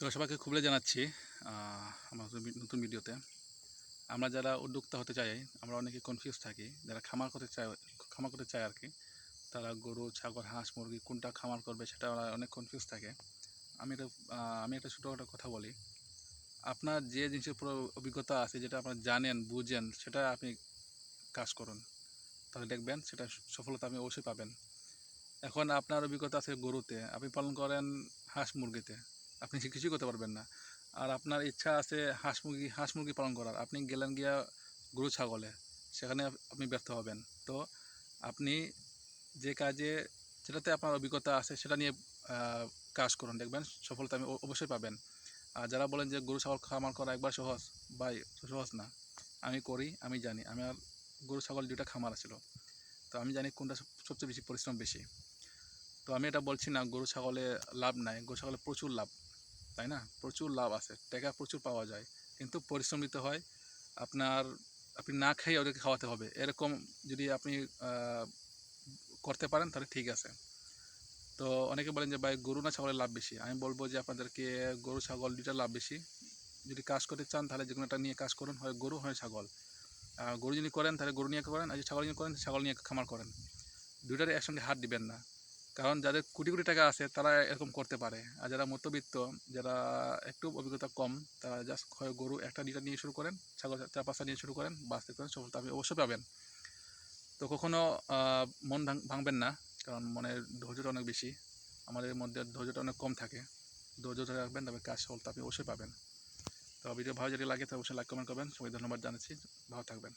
তো সবাইকে খুবলে জানাচ্ছি আমার নতুন ভিডিওতে। আমরা যারা উদ্যোক্তা হতে চাই, আমরা অনেকে কনফিউজ থাকি। যারা খামার করতে চায়, খামার করতে চায় আর কি, তারা গরু, ছাগল, হাঁস, মুরগি কোনটা খামার করবে সেটা ওরা অনেক কনফিউজ থাকে। আমি এটা আমি একটা ছোটো একটা কথা বলি। আপনার যে জিনিসের পুরো অভিজ্ঞতা আছে, যেটা আপনার জানেন, বুঝেন, সেটা আপনি কাজ করুন। তাহলে দেখবেন সেটা সফলতা আপনি অবশ্যই পাবেন। এখন আপনার অভিজ্ঞতা আছে গরুতে, আপনি পালন করেন হাঁস মুরগিতে। আপনি কিছুই করতে পারবেন না। আর আপনার ইচ্ছা আছে হাঁস মুরগি হাঁস মুরগি পালন করার। আপনি গেলেন গিয়া গরু, ছাগলে, সেখানে আপনি ব্যর্থ হবেন। তো আপনি যে কাজে, যেটাতে আপনার অভিজ্ঞতা আছে, সেটা নিয়ে কাজ করুন। দেখবেন সফলতা আমি অবশ্যই পাবেন। আর যারা বলেন যে গরু, ছাগল খামার করা একবার সহজ, ভাই, সহজ না। আমি করি, আমি জানি। আমার গরু, ছাগল দুটা খামার ছিল তো আমি জানি কোনটা সবচেয়ে বেশি পরিশ্রম বেশি। তো আমি এটা বলছি না, গরু, ছাগলে লাভ নাই। গরু, ছাগলে প্রচুর লাভ। তাই না? প্রচুর লাভ আছে, টাকা প্রচুর পাওয়া যায়। কিন্তু পরিশ্রম দিতে হয়, আপনার, আপনি না খেয়ে ওদেরকে খাওয়াতে হবে। এরকম যদি আপনি করতে পারেন তাহলে ঠিক আছে। তো অনেকে বলেন যে, ভাই, গরু না ছাগলের লাভ বেশি? আমি বলব যে, আপনাদেরকে গরু, ছাগল দুইটা লাভ বেশি। যদি কাজ করতে চান তাহলে যে একটা নিয়ে কাজ করুন, হয় গরু, হয় ছাগল। গরু যদি করেন তাহলে গরু নিয়ে করেন, আর যদি ছাগল নিয়ে করেন, ছাগল নিয়ে খামার করেন। দুইটার একসঙ্গে হাত দিবেন না। কারণ যাদের কোটি কোটি টাকা আছে তারা এরকম করতে পারে। আর যারা মধ্যবিত্ত যারা একটু অভিজ্ঞতা কম তারা জাস্ট হয় গরু একটা দুইটা নিয়ে শুরু করেন ছাগল চার পাঁচটা নিয়ে শুরু করেন বাঁচতে করেন সফলতা আপনি অবশ্যই পাবেন। তো কখনো আহ, মন ভাঙবেন না কারণ মনের ধৈর্যটা অনেক বেশি। আমাদের মধ্যে ধৈর্যটা অনেক কম থাকে। ধৈর্য ধরে রাখবেন তবে কাজ সফলতা আপনি অবশ্যই পাবেন। তো ভিডিও ভালো যদি লাগে তো অবশ্যই লাইক কমেন্ট করবেন। সবাই ধন্যবাদ জানাচ্ছি। ভালো থাকবেন।